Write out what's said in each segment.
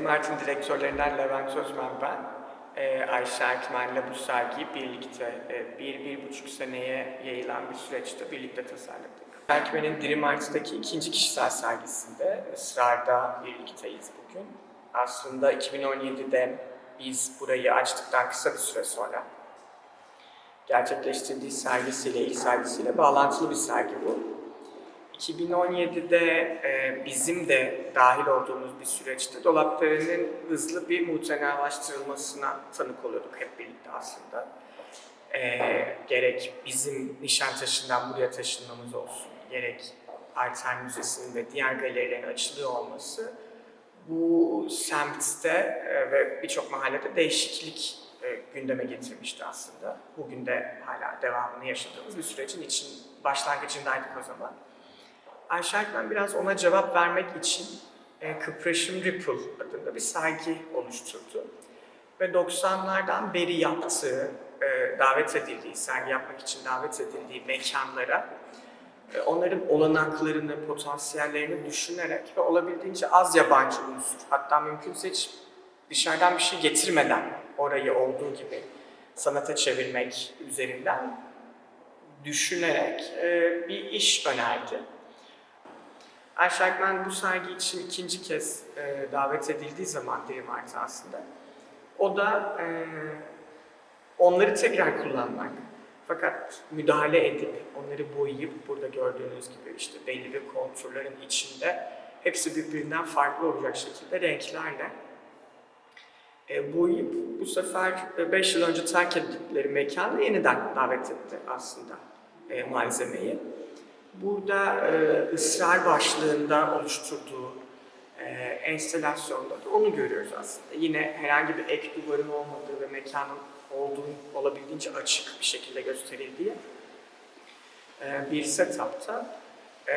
Mert'in direktörlerinden Levent Özmen ben. Ee, Ayşe Erkmen'le bu sergiyi birlikte e, bir, bir buçuk seneye yayılan bir süreçte birlikte tasarladık. Erkmen'in Dream Arts'taki ikinci kişisel sergisinde ısrarda birlikteyiz bugün. Aslında 2017'de biz burayı açtıktan kısa bir süre sonra gerçekleştirdiği sergisiyle, ilk sergisiyle bağlantılı bir sergi bu. 2017'de e, bizim de dahil olduğumuz bir süreçte dolaplarının hızlı bir muhtenalaştırılmasına tanık oluyorduk hep birlikte aslında. E, gerek bizim Nişantaşı'ndan buraya taşınmamız olsun, gerek Arter Müzesi'nin ve diğer galerilerin açılıyor olması bu semtte e, ve birçok mahallede değişiklik e, gündeme getirmişti aslında. Bugün de hala devamını yaşadığımız bir sürecin için başlangıcındaydık o zaman. Ayşe Erkmen biraz ona cevap vermek için e, Kıpraşım Ripple adında bir sergi oluşturdu. Ve 90'lardan beri yaptığı, e, davet edildiği, sergi yapmak için davet edildiği mekanlara e, onların olanaklarını, potansiyellerini düşünerek ve olabildiğince az yabancı unsur, hatta mümkünse hiç dışarıdan bir şey getirmeden orayı olduğu gibi sanata çevirmek üzerinden düşünerek e, bir iş önerdi. Erkmen bu sergi için ikinci kez e, davet edildiği zaman Dream Art aslında. O da e, onları tekrar kullanmak. Fakat müdahale edip, onları boyayıp, burada gördüğünüz gibi işte belli bir konturların içinde hepsi birbirinden farklı olacak şekilde renklerle e, boyayıp bu sefer 5 yıl önce terk ettikleri mekana yeniden davet etti aslında e, malzemeyi. Burada e, ısrar başlığında oluşturduğu e, enstalasyonda da onu görüyoruz aslında. Yine herhangi bir ek duvarın olmadığı ve mekanın olduğu olabildiğince açık bir şekilde gösterildiği e, bir setupta e,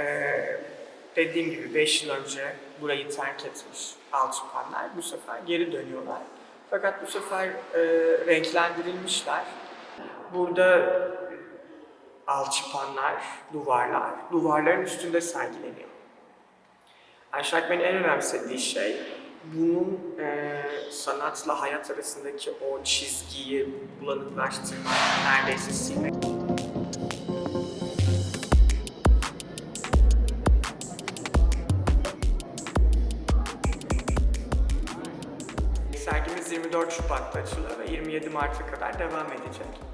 dediğim gibi 5 yıl önce burayı terk etmiş alçıpanlar bu sefer geri dönüyorlar. Fakat bu sefer e, renklendirilmişler. Burada alçıpanlar, duvarlar, duvarların üstünde sergileniyor. Akmen'in en önemsediği şey bunun e, sanatla hayat arasındaki o çizgiyi bulanıklaştırmak, neredeyse silmek. Sergimiz 24 Şubat'ta açılıyor ve 27 Mart'a kadar devam edecek.